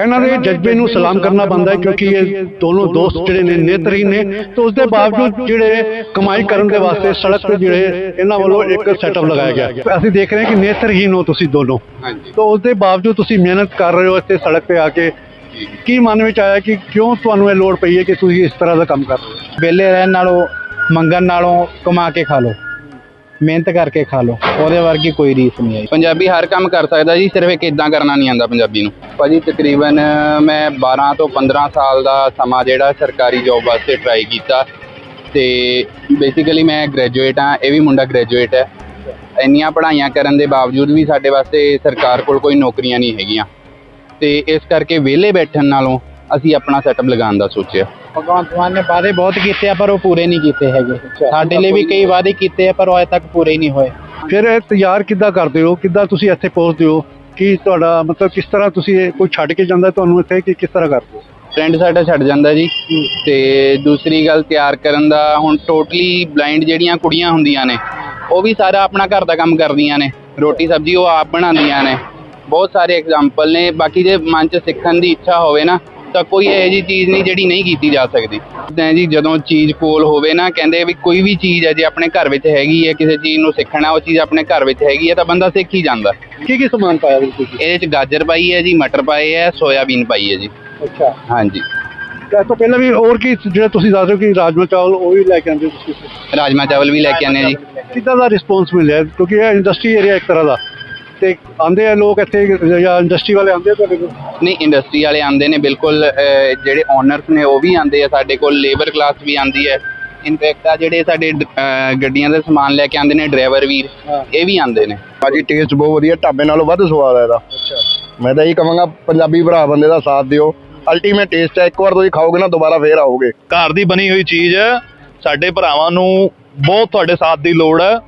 ਇਹਨਾਂ ਦੇ ਜਜ਼ਬੇ ਨੂੰ ਸਲਾਮ ਕਰਨਾ ਬਣਦਾ ਹੈ ਕਿਉਂਕਿ ਇਹ ਦੋਨੋਂ ਦੋਸਤ ਜਿਹੜੇ ਨੇ ਨੇਤਰਹੀਨ ਨੇ ਤੇ ਉਸ ਦੇ ਬਾਵਜੂਦ ਜਿਹੜੇ ਕਮਾਈ ਕਰਨ ਦੇ ਵਾਸਤੇ ਸੜਕ ਤੇ ਜਿਹੜੇ ਇਹਨਾਂ ਵੱਲੋਂ ਇੱਕ ਸੈਟਅਪ ਲਗਾਇਆ ਗਿਆ। ਅਸੀਂ ਦੇਖ ਰਹੇ ਹਾਂ ਕਿ ਨੇਤਰਹੀਨ ਹੋ ਤੁਸੀਂ ਦੋਨੋਂ। ਹਾਂਜੀ। ਤਾਂ ਉਸ ਦੇ ਬਾਵਜੂਦ ਤੁਸੀਂ ਮਿਹਨਤ ਕਰ ਰਹੇ ਹੋ ਇੱਥੇ ਸੜਕ ਤੇ ਆ ਕੇ। ਕੀ ਮਨ ਵਿੱਚ ਆਇਆ ਕਿ ਕਿਉਂ ਤੁਹਾਨੂੰ ਇਹ ਲੋੜ ਪਈ ਹੈ ਕਿ ਤੁਸੀਂ ਇਸ ਤਰ੍ਹਾਂ ਦਾ ਕੰਮ ਕਰ ਰਹੇ ਹੋ? ਵਿਹਲੇ ਰਹਿਣ ਨਾਲੋਂ ਮੰਗਣ ਨਾਲੋਂ ਕਮਾ ਕੇ ਖਾ ਲਓ। ਮਿਹਨਤ ਕਰਕੇ ਖਾ ਲਓ, ਉਹਦੇ ਵਰਗੀ ਕੋਈ ਰੀਸ ਨਹੀਂ ਹੈ ਪੰਜਾਬੀ ਹਰ ਕੰਮ ਕਰ ਸਕਦਾ ਜੀ, ਸਿਰਫ ਇੱਕ ਇਦਾਂ ਕਰਨਾ ਨਹੀਂ ਆਉਂਦਾ ਪੰਜਾਬੀ ਨੂੰ। ਭਾਜੀ ਤਕਰੀਬਨ ਮੈਂ 12 ਤੋਂ 15 ਸਾਲ ਦਾ ਸਮਾਂ ਜਿਹੜਾ ਸਰਕਾਰੀ ਜੌਬ ਵਾਸਤੇ ਟਰਾਈ ਕੀਤਾ ਤੇ ਬੇਸਿਕਲੀ ਮੈਂ ਗ੍ਰੈਜੂਏਟ ਹਾਂ, ਇਹ ਵੀ ਮੁੰਡਾ ਗ੍ਰੈਜੂਏਟ ਹੈ। ਇੰਨੀਆਂ ਪੜ੍ਹਾਈਆਂ ਕਰਨ ਦੇ ਬਾਵਜੂਦ ਵੀ ਸਾਡੇ ਵਾਸਤੇ ਸਰਕਾਰ ਕੋਲ ਕੋਈ ਨੌਕਰੀਆਂ ਨਹੀਂ ਹੈਗੀਆਂ। ਤੇ ਇਸ ਕਰਕੇ ਵਿਹਲੇ ਬੈਠਣ ਨਾਲੋਂ ਅਸੀਂ ਆਪਣਾ ਸੈਟਅਪ ਲਗਾਉਣ ਦਾ ਸੋਚਿਆ। ਭਗਵੰਤ ਮਾਨ ਨੇ ਵਾਅਦੇ ਬਹੁਤ ਕੀਤੇ ਆ ਪਰ ਉਹ ਪੂਰੇ ਨਹੀਂ ਕੀਤੇ ਹੈਗੇ। ਸਾਡੇ ਲਈ ਵੀ ਕਈ ਵਾਅਦੇ ਕੀਤੇ ਆ ਪਰ ਉਹ ਅਜੇ ਤੱਕ ਪੂਰੇ ਨਹੀਂ ਹੋਏ। ਫਿਰ ਇਹ ਤਿਆਰ ਕਿੱਦਾਂ ਕਰਦੇ ਹੋ? ਕਿੱਦਾਂ ਤੁਸੀਂ ਇੱਥੇ ਪਹੁੰਚਦੇ ਹੋ? ਕੀ ਤੁਹਾਡਾ ਮਤਲਬ ਕਿਸ ਤਰ੍ਹਾਂ ਤੁਸੀਂ ਇਹ ਕੋਈ ਛੱਡ ਕੇ ਜਾਂਦਾ ਤੁਹਾਨੂੰ ਇੱਥੇ ਕਿ ਕਿਸ ਤਰ੍ਹਾਂ ਕਰਦੇ ਹੋ? ਟ੍ਰੈਂਡ ਸਾਡਾ ਛੱਡ ਜਾਂਦਾ ਜੀ। ਤੇ ਦੂਸਰੀ ਗੱਲ ਤਿਆਰ ਕਰਨ ਦਾ ਹੁਣ ਟੋਟਲੀ ਬਲਾਈਂਡ ਜਿਹੜੀਆਂ ਕੁੜੀਆਂ ਹੁੰਦੀਆਂ ਨੇ ਉਹ ਵੀ ਸਾਰਾ ਆਪਣਾ ਘਰ ਦਾ ਕੰਮ ਕਰਦੀਆਂ ਨੇ। ਰੋਟੀ ਸਬਜ਼ੀ ਉਹ ਆਪ ਬਣਾਉਂਦੀਆਂ ਨੇ। ਬਹੁਤ ਸਾਰੇ ਐਗਜ਼ਾਮਪਲ ਨੇ। ਬਾਕੀ ਜੇ ਮਨ 'ਚ ਸਿੱਖਣ ਦੀ ਇੱਛਾ ਹੋਵੇ ਨਾ ਤਾਂ ਕੋਈ ਇਹੋ ਜਿਹੀ ਚੀਜ਼ ਨਹੀਂ ਜਿਹੜੀ ਨਹੀਂ ਕੀਤੀ ਜਾ ਸਕਦੀ। ਤਾਂ ਜੀ ਜਦੋਂ ਚੀਜ਼ ਕੋਲ ਹੋਵੇ ਨਾ ਕਹਿੰਦੇ ਵੀ ਕੋਈ ਵੀ ਚੀਜ਼ ਹੈ ਜੇ ਆਪਣੇ ਘਰ ਵਿੱਚ ਹੈਗੀ ਹੈ ਕਿਸੇ ਚੀਜ਼ ਨੂੰ ਸਿੱਖਣਾ ਉਹ ਚੀਜ਼ ਆਪਣੇ ਘਰ ਵਿੱਚ ਹੈਗੀ ਹੈ ਤਾਂ ਬੰਦਾ ਸਿੱਖ ਹੀ ਜਾਂਦਾ। ਕੀ ਕੀ ਸਮਾਨ ਪਾਇਆ ਬਿਲਕੁਲ ਇਹਦੇ 'ਚ ਗਾਜਰ ਪਾਈ ਹੈ ਜੀ ਮਟਰ ਪਾਏ ਹੈ ਸੋਇਆਬੀਨ ਪਾਈ ਹੈ ਜੀ। ਅੱਛਾ। ਹਾਂਜੀ। ਇਸ ਤੋਂ ਪਹਿਲਾਂ ਵੀ ਹੋਰ ਕੀ ਜਿਹੜਾ ਤੁਸੀਂ ਦੱਸ ਰਹੇ ਹੋ ਕਿ ਰਾਜਮਾ ਚਾਵਲ ਉਹ ਵੀ ਲੈ ਕੇ ਆਉਂਦੇ ਤੁਸੀਂ? ਰਾਜਮਾ ਚਾਵਲ ਵੀ ਲੈ ਕੇ ਆਨੇ ਜੀ। ਕਿੱਦਾਂ ਦਾ ਰਿਸਪੌਂਸ ਮਿਲਿਆ? ਕਿਉਂਕਿ ਇਹ ਇੰਡਸਟਰੀ ਏਰੀਆ ਇੱਕ ਤਰ੍ਹਾਂ ਦਾ। ਤੇ ਆਂਦੇ ਆ ਲੋਕ ਇੱਥੇ ਜਾਂ ਇੰਡਸਟਰੀ ਵਾਲੇ ਆਉਂਦੇ ਆ ਤੁਹਾਡੇ ਕੋਲ? ਨਹੀਂ ਇੰਡਸਟਰੀ ਵਾਲੇ ਆਉਂਦੇ ਨੇ ਬਿਲਕੁਲ ਅਹ, ਜਿਹੜੇ ਓਨਰਸ ਨੇ ਉਹ ਵੀ ਆਉਂਦੇ ਆ ਸਾਡੇ ਕੋਲ ਲੇਬਰ ਕਲਾਸ ਵੀ ਆਉਂਦੀ ਹੈ। ਇਨਫੈਕਟ ਆ ਜਿਹੜੇ ਸਾਡੇ ਅਹ, ਗੱਡੀਆਂ ਦਾ ਸਮਾਨ ਲੈ ਕੇ ਆਉਂਦੇ ਨੇ ਡਰਾਈਵਰ ਵੀਰ ਹਾਂ। ਇਹ ਵੀ ਆਉਂਦੇ ਨੇ। ਭਾਜੀ ਟੇਸਟ ਬਹੁਤ ਵਧੀਆ ਢਾਬੇ ਨਾਲੋਂ ਵੱਧ ਸਵਾਦ ਹੈ ਇਹਦਾ। ਅੱਛਾ। ਮੈਂ ਤਾਂ ਇਹੀ ਕਹਾਂਗਾ ਪੰਜਾਬੀ ਭਰਾ ਬੰਦੇ ਦਾ ਸਾਥ ਦਿਓ। ਅਲਟੀਮੇਟ ਟੇਸਟ ਹੈ ਇੱਕ ਵਾਰ ਤੁਸੀਂ ਖਾਓਗੇ ਨਾ ਦੁਬਾਰਾ ਫੇਰ ਆਓਗੇ। ਘਰ ਦੀ ਬਣੀ ਹੋਈ ਚੀਜ਼ ਹੈ ਸਾਡੇ ਭਰਾਵਾਂ ਨੂੰ ਬਹੁਤ ਤੁਹਾਡੇ ਸਾਥ ਦੀ ਲੋੜ ਹੈ।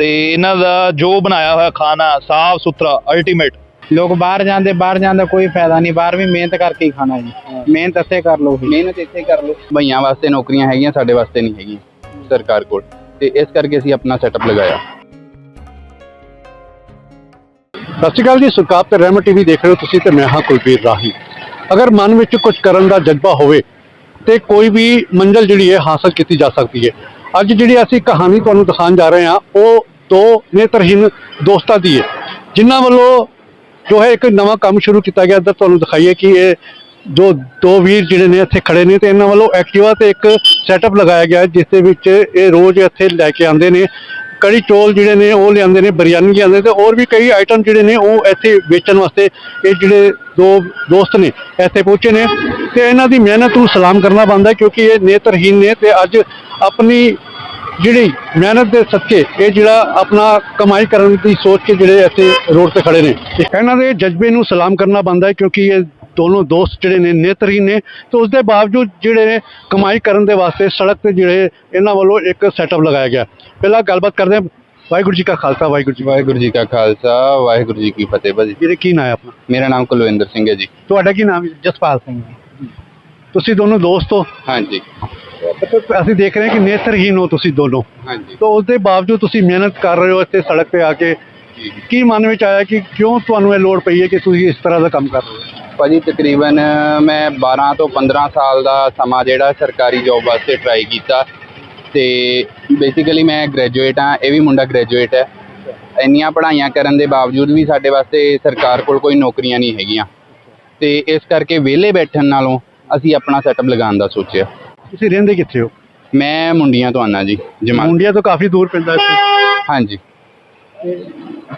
ਤੇ ਇਹਨਾਂ ਦਾ ਜੋ ਬਣਾਇਆ ਹੋਇਆ ਖਾਣਾ ਸਾਫ਼ ਸੁਥਰਾ ਅਲਟੀਮੇਟ ਲੋਕ ਬਾਹਰ ਜਾਂਦੇ ਬਾਹਰ ਜਾਂਦਾ ਕੋਈ ਫਾਇਦਾ ਨਹੀਂ ਬਾਹਰ ਵੀ ਮਿਹਨਤ ਕਰਕੇ ਹੀ ਖਾਣਾ ਜੀ। ਮਿਹਨਤ ਇੱਥੇ ਕਰ ਲਓ ਮਿਹਨਤ ਇੱਥੇ ਕਰ ਲਓ। ਭਈਆਂ ਵਾਸਤੇ ਨੌਕਰੀਆਂ ਹੈਗੀਆਂ ਸਾਡੇ ਵਾਸਤੇ ਨਹੀਂ ਹੈਗੀਆਂ ਸਰਕਾਰ ਕੋਲ। ਤੇ ਇਸ ਕਰਕੇ ਅਸੀਂ ਆਪਣਾ ਸੈਟਅਪ ਲਗਾਇਆ। ਸਤਿ ਸ਼੍ਰੀ ਅਕਾਲ ਜੀ ਸੁਰਕਾਪ ਤੇ ਰਹਿਮਤ ਟੀਵੀ ਦੇਖ ਰਹੇ ਹੋ ਤੁਸੀਂ ਤੇ ਮੈਂ ਹਾਂ ਕੁਲਬੀਰ ਰਾਹੀ। ਅਗਰ ਮਨ ਵਿੱਚ ਕੁਝ ਕਰਨ ਦਾ ਜਜ਼ਬਾ ਹੋਵੇ ਤੇ ਕੋਈ ਵੀ ਮੰਜ਼ਿਲ ਜਿਹੜੀ ਹੈ ਹਾਸਲ ਕੀਤੀ ਜਾ ਸਕਦੀ ਹੈ। ਅੱਜ ਜਿਹੜੀ ਅਸੀਂ ਕਹਾਣੀ ਤੁਹਾਨੂੰ ਦਿਖਾਉਣ ਜਾ ਰਹੇ ਹਾਂ ਉਹ ਦੋ ਨੇਤਰਹੀਨ ਦੋਸਤਾਂ ਦੀ ਹੈ ਜਿਨ੍ਹਾਂ ਵੱਲੋਂ ਜੋ ਹੈ ਇੱਕ ਨਵਾਂ ਕੰਮ ਸ਼ੁਰੂ ਕੀਤਾ ਗਿਆ, ਇੱਧਰ ਤੁਹਾਨੂੰ ਦਿਖਾਈਏ ਕਿ ਇਹ ਜੋ ਦੋ ਵੀਰ ਜਿਹੜੇ ਨੇ ਇੱਥੇ ਖੜੇ ਨੇ ਤੇ ਇਹਨਾਂ ਵੱਲੋਂ ਐਕਟਿਵਾ ਤੇ ਇੱਕ ਸੈਟਅਪ ਲਗਾਇਆ ਗਿਆ, ਜਿਸ ਦੇ ਵਿੱਚ ਇਹ ਰੋਜ਼ ਇੱਥੇ ਲੈ ਕੇ ਆਉਂਦੇ ਨੇ। ਕੜੀ ਚੋਲ ਜਿਹੜੇ ਨੇ ਉਹ ਲਿਆਉਂਦੇ ਨੇ ਬਿਰਿਆਨੀ ਲਿਆਉਂਦੇ ਤੇ ਹੋਰ ਵੀ ਕਈ ਆਈਟਮ ਜਿਹੜੇ ਨੇ ਉਹ ਇੱਥੇ ਵੇਚਣ ਵਾਸਤੇ ਇਹ ਜਿਹੜੇ ਦੋ ਦੋਸਤ ਨੇ ਇੱਥੇ ਪਹੁੰਚੇ ਨੇ। ਤੇ ਇਹਨਾਂ ਦੀ ਮਿਹਨਤ ਨੂੰ ਸਲਾਮ ਕਰਨਾ ਬਣਦਾ ਕਿਉਂਕਿ ਇਹ ਨੇਤਰਹੀਨ ਨੇ ਤੇ ਅੱਜ ਆਪਣੀ ਜਿਹੜੀ ਮਿਹਨਤ ਦੇ ਸਦਕੇ ਇਹ ਜਿਹੜਾ ਆਪਣਾ ਕਮਾਈ ਕਰਨ ਦੀ ਸੋਚ ਕੇ ਜਿਹੜੇ ਇੱਥੇ ਰੋਡ ਤੇ ਖੜੇ ਨੇ। ਇਹਨਾਂ ਦੇ ਜਜ਼ਬੇ ਨੂੰ ਸਲਾਮ ਕਰਨਾ ਬਣਦਾ ਹੈ ਕਿਉਂਕਿ ਇਹ ਦੋਨੋਂ ਦੋਸਤ ਜਿਹੜੇ ਨੇ ਨੇਤਰਹੀਨ ਨੇ। ਤੇ ਉਸ ਦੇ ਬਾਵਜੂਦ ਜਿਹੜੇ ਨੇ ਕਮਾਈ ਕਰਨ ਦੇ ਵਾਸਤੇ ਸੜਕ ਤੇ ਜਿਹੜੇ ਇਹਨਾਂ ਵੱਲੋਂ ਇੱਕ ਸੈਟਅਪ ਲਗਾਇਆ ਗਿਆ। ਪਹਿਲਾਂ ਗੱਲਬਾਤ ਕਰਦੇ ਹਾਂ। ਵਾਹਿਗੁਰੂ ਜੀ ਕਾ ਖਾਲਸਾ ਵਾਹਿਗੁਰੂ ਜੀ ਵਾਹਿਗੁਰੂ ਜੀ ਕਾ ਖਾਲਸਾ ਵਾਹਿਗੁਰੂ ਜੀ ਕੀ ਫਤਿਹ ਭਾਜੀ। ਜਿਹੜੇ ਕੀ ਨਾਂ ਹੈ ਆਪਣਾ? ਮੇਰਾ ਨਾਮ ਕੁਲਵਿੰਦਰ ਸਿੰਘ ਹੈ ਜੀ। ਤੁਹਾਡਾ ਕੀ ਨਾਮ ਹੈ? ਜਸਪਾਲ ਸਿੰਘ ਜੀ। ਤੁਸੀਂ ਦੋਨੋਂ ਦੋਸਤ ਹੋ? ਹਾਂਜੀ। ਅਸੀਂ ਦੇਖ ਰਹੇ ਹਾਂ ਕਿ ਨੇਤਰਹੀਨ ਹੋ ਤੁਸੀਂ ਦੋਨੋਂ। ਹਾਂਜੀ। ਤਾਂ ਉਸ ਦੇ ਬਾਵਜੂਦ ਤੁਸੀਂ ਮਿਹਨਤ ਕਰ ਰਹੇ ਹੋ ਇੱਥੇ ਸੜਕ ਤੇ ਆ ਕੇ। ਕੀ ਮਨ ਵਿੱਚ ਆਇਆ ਕਿ ਕਿਉਂ ਤੁਹਾਨੂੰ ਇਹ ਲੋੜ ਪਈ ਹੈ ਕਿ ਤੁਸੀਂ ਇਸ ਤਰ੍ਹਾਂ ਦਾ ਕੰਮ ਕਰ ਰਹੇ ਹੋ? ਭਾਜੀ ਤਕਰੀਬਨ ਮੈਂ 12 ਤੋਂ 15 ਸਾਲ ਦਾ ਸਮਾਂ ਜਿਹੜਾ ਸਰਕਾਰੀ ਜੌਬ ਵਾਸਤੇ ਟਰਾਈ ਕੀਤਾ ਤੇ ਬੇਸਿਕਲੀ ਮੈਂ ਗ੍ਰੈਜੂਏਟ ਹਾਂ ਇਹ ਵੀ ਮੁੰਡਾ ਗ੍ਰੈਜੂਏਟ ਹੈ। ਇੰਨੀਆਂ ਪੜ੍ਹਾਈਆਂ ਕਰਨ ਦੇ ਬਾਵਜੂਦ ਵੀ ਸਾਡੇ ਵਾਸਤੇ ਸਰਕਾਰ ਕੋਲ ਕੋਈ ਨੌਕਰੀਆਂ ਨਹੀਂ ਹੈਗੀਆਂ। ਤੇ ਇਸ ਕਰਕੇ ਵਿਹਲੇ ਬੈਠਣ ਨਾਲੋਂ ਅਸੀਂ ਆਪਣਾ ਸੈਟਅਪ ਲਗਾਉਣ ਦਾ ਸੋਚਿਆ। ਤੁਸੀਂ ਰਹਿੰਦੇ ਕਿੱਥੇ ਹੋ? ਮੈਂ ਮੁੰਡੀਆਂ ਤੋਂ ਆਨਾ ਜੀ ਜਮਾਲ ਮੁੰਡਿਆ ਤੋਂ ਕਾਫੀ ਦੂਰ ਪੈਂਦਾ ਹੈ ਹਾਂਜੀ। ਕੀ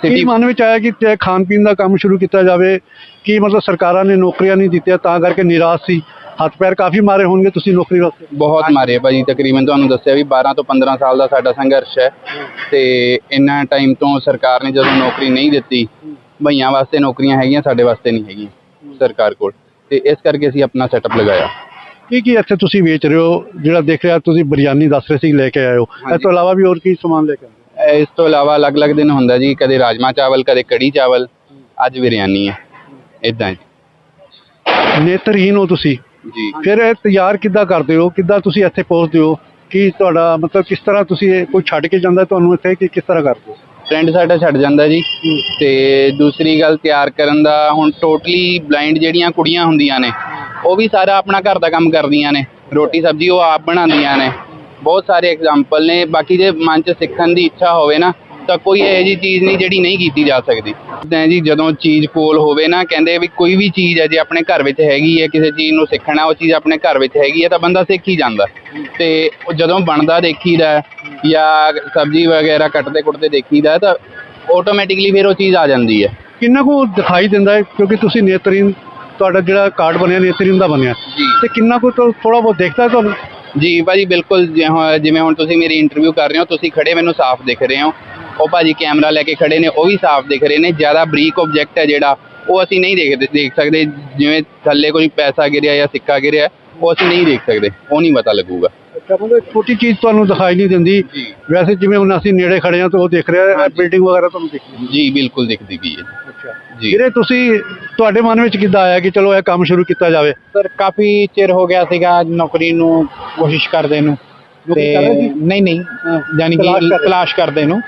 ਸਿਟੀ ਮਨ ਵਿੱਚ ਆਇਆ ਕਿ ਤੇ ਖਾਣ ਪੀਣ ਦਾ ਕੰਮ ਸ਼ੁਰੂ ਕੀਤਾ ਜਾਵੇ? ਕੀ ਮਤਲਬ ਸਰਕਾਰਾਂ ਨੇ ਨੌਕਰੀਆਂ ਨਹੀਂ ਦਿੱਤੀਆਂ ਤਾਂ ਕਰਕੇ ਨਿਰਾਸ਼ ਸੀ? ਹੱਥ ਪੈਰ ਕਾਫੀ ਮਾਰੇ ਹੋਣਗੇ ਤੁਸੀਂ ਨੌਕਰੀ ਵਾਸਤੇ। ਬਹੁਤ ਮਾਰੇ ਭਾਜੀ। ਤਕਰੀਬਨ ਤੁਹਾਨੂੰ ਦੱਸਿਆ ਵੀ 12 ਤੋਂ 15 ਸਾਲ ਦਾ ਸਾਡਾ ਸੰਘਰਸ਼ ਹੈ। ਤੇ ਇੰਨਾ ਟਾਈਮ ਤੋਂ ਸਰਕਾਰ ਨੇ ਜਦੋਂ ਨੌਕਰੀ ਨਹੀਂ ਦਿੱਤੀ ਭਈਆਂ ਵਾਸਤੇ ਨੌਕਰੀਆਂ ਹੈਗੀਆਂ ਸਾਡੇ ਵਾਸਤੇ ਨਹੀਂ ਹੈਗੀਆਂ ਸਰਕਾਰ ਕੋਲ। ਤੇ ਇਸ ਕਰਕੇ ਅਸੀਂ ਆਪਣਾ ਸੈਟਅਪ ਲਗਾਇਆ। ਕੀ ਕੀ ਇੱਥੇ ਤੁਸੀਂ ਵੇਚ ਰਹੇ ਹੋ? ਜਿਹੜਾ ਦੇਖ ਰਿਹਾ ਤੁਸੀਂ ਬਿਰਿਆਨੀ ਦੱਸ ਰਹੇ ਸੀ ਲੈ ਕੇ ਆਏ ਹੋ। ਇਸ। ਤੋਂ ਇਲਾਵਾ ਵੀ ਹੋਰ ਕੀ ਸਮਾਨ ਲੈ ਕੇ ਆਏ ਇਸ ਤੋਂ ਇਲਾਵਾ ਅਲੱਗ-ਅਲੱਗ ਦਿਨ ਹੁੰਦਾ ਜੀ ਕਦੇ ਰਾਜਮਾ ਚਾਵਲ ਕਦੇ ਕੜੀ ਚਾਵਲ ਅੱਜ ਬਿਰਿਆਨੀ ਹੈ। ਇਦਾਂ ਨੇਤਰਹੀਨ ਹੋ ਤੁਸੀਂ। ਜੀ। ਫਿਰ ਇਹ ਤਿਆਰ ਕਿੱਦਾਂ ਕਰਦੇ ਹੋ? ਕਿੱਦਾਂ ਤੁਸੀਂ ਇੱਥੇ ਪਹੁੰਚਦੇ ਹੋ? ਕੀ ਤੁਹਾਡਾ ਮਤਲਬ ਕਿਸ ਤਰ੍ਹਾਂ ਤੁਸੀਂ ਕੋਈ ਛੱਡ ਕੇ ਜਾਂਦਾ? ਤੁਹਾਨੂੰ ਇੱਥੇ ਕਿ ਕਿਸ ਤਰ੍ਹਾਂ ਕਰਦੇ ਹੋ? ਟ੍ਰੈਂਡ ਸਾਡਾ ਛੱਡ ਜਾਂਦਾ ਜੀ। ਤੇ ਦੂਸਰੀ ਗੱਲ ਤਿਆਰ ਕਰਨ ਦਾ ਹੁਣ ਟੋਟਲੀ ਬਲਾਈਂਡ ਜਿਹੜੀਆਂ ਕੁੜੀਆਂ ਹੁੰਦੀਆਂ ਨੇ ਉਹ ਵੀ ਸਾਰਾ ਆਪਣਾ ਘਰ ਦਾ ਕੰਮ ਕਰਦੀਆਂ ਨੇ। ਰੋਟੀ ਸਬਜ਼ੀ ਉਹ ਆਪ ਬਣਾਉਂਦੀਆਂ ਨੇ। ਬਹੁਤ ਸਾਰੇ ਐਗਜ਼ਾਮਪਲ ਨੇ। ਬਾਕੀ ਜੇ ਮਨ 'ਚ ਸਿੱਖਣ ਦੀ ਇੱਛਾ ਹੋਵੇ ਨਾ ਤਾਂ ਕੋਈ ਇਹੋ ਜਿਹੀ ਚੀਜ਼ ਨਹੀਂ ਜਿਹੜੀ ਨਹੀਂ ਕੀਤੀ ਜਾ ਸਕਦੀ। ਤਾਂ ਜੀ ਜਦੋਂ ਚੀਜ਼ ਕੋਲ ਹੋਵੇ ਨਾ ਕਹਿੰਦੇ ਵੀ ਕੋਈ ਵੀ ਚੀਜ਼ ਹੈ ਜੇ ਆਪਣੇ ਘਰ ਵਿੱਚ ਹੈਗੀ ਹੈ ਕਿਸੇ ਚੀਜ਼ ਨੂੰ ਸਿੱਖਣਾ ਉਹ ਚੀਜ਼ ਆਪਣੇ ਘਰ ਵਿੱਚ ਹੈਗੀ ਹੈ ਤਾਂ ਬੰਦਾ ਸਿੱਖ ਹੀ ਜਾਂਦਾ। ਤੇ ਉਹ ਜਦੋਂ ਬਣਦਾ ਦੇਖੀਦਾ ਜਾਂ ਸਬਜ਼ੀ ਵਗੈਰਾ ਕੱਟਦੇ ਕੁੱਟਦੇ ਦੇਖੀਦਾ ਤਾਂ ਆਟੋਮੈਟਿਕਲੀ ਫਿਰ ਉਹ ਚੀਜ਼ ਆ ਜਾਂਦੀ ਹੈ। ਕਿੰਨਾ ਕੁ ਦਿਖਾਈ ਦਿੰਦਾ ਹੈ? ਕਿਉਂਕਿ ਤੁਸੀਂ ਨੇਤਰੀਨ ਤੁਹਾਡਾ ਜਿਹੜਾ ਕਾਰਡ ਬਣਿਆ ਨੇਤਰੀਨ ਦਾ ਬਣਿਆ। ਜੀ। ਤੇ ਕਿੰਨਾ ਕੁ ਥੋੜਾ ਬਹੁਤ ਦੇਖਦਾ ਤੁਹਾਨੂੰ? ਜੀ ਭਾਜੀ ਬਿਲਕੁਲ ਜਿ- ਜਿਵੇਂ ਹੁਣ ਤੁਸੀਂ ਮੇਰੀ ਇੰਟਰਵਿਊ ਕਰ ਰਹੇ ਹੋ ਤੁਸੀਂ ਖੜੇ ਮੈਨੂੰ ਸਾਫ਼ ਦਿਖ ਰਹੇ ਹੋ। ਉਹ ਭਾਜੀ ਕੈਮਰਾ ਲੈ ਕੇ ਖੜੇ ਨੇ ਉਹ ਵੀ ਸਾਫ਼ ਦਿਖ ਰਹੇ ਨੇ ਜ਼ਿਆਦਾ ਬਰੀਕ ਆਬਜੈਕਟ ਹੈ ਜਿਹੜਾ ਉਹ ਅਸੀਂ ਨਹੀਂ ਦੇਖ ਦੇਖ ਸਕਦੇ ਜਿਵੇਂ ਥੱਲੇ ਕੋਈ ਪੈਸਾ ਗਿਰਿਆ ਜਾਂ ਸਿੱਕਾ ਗਿਰਿਆ ਉਹ ਅਸੀਂ ਨਹੀਂ ਦੇਖ ਸਕਦੇ ਉਹ ਨਹੀਂ ਪਤਾ ਲੱਗੂਗਾ। ਛੋਟੀ ਚੀਜ਼ ਤੁਹਾਨੂੰ ਦਿਖਾਈ ਨਹੀਂ ਦਿੰਦੀ। ਵੈਸੇ ਜਿਵੇਂ ਹੁਣ ਅਸੀਂ ਨੇੜੇ ਖੜੇ ਹਾਂ ਤਾਂ ਉਹ ਦੇਖ ਰਿਹਾ ਹੈ ਬਿਲਡਿੰਗ ਵਗੈਰਾ ਤੁਹਾਨੂੰ ਦਿਖ ਰਹੀ ਜੀ ਬਿਲਕੁਲ ਦਿਖਦੀ ਗਈ ਹੈ ਹੈ ਅੱਛਾ। ਜੀ। ਵੀਰੇ ਤੁਸੀਂ ਤੁਹਾਡੇ ਮਨ ਵਿੱਚ ਕਿੱਦਾਂ ਆਇਆ ਕਿ ਚਲੋ ਇਹ ਕੰਮ ਸ਼ੁਰੂ ਕੀਤਾ ਜਾਵੇ? ਸਰ ਕਾਫੀ ਚਿਰ ਹੋ ਗਿਆ ਸੀਗਾ ਨੌਕਰੀ ਨੂੰ ਕੋਸ਼ਿਸ਼ ਕਰਦੇ ਨੂੰ। ਸੀ? ਨਹੀਂ ਨਹੀਂ ਯਾਨੀ ਕਿ। ਤਲਾਸ਼ ਕਰਦੇ ਨੂੰ।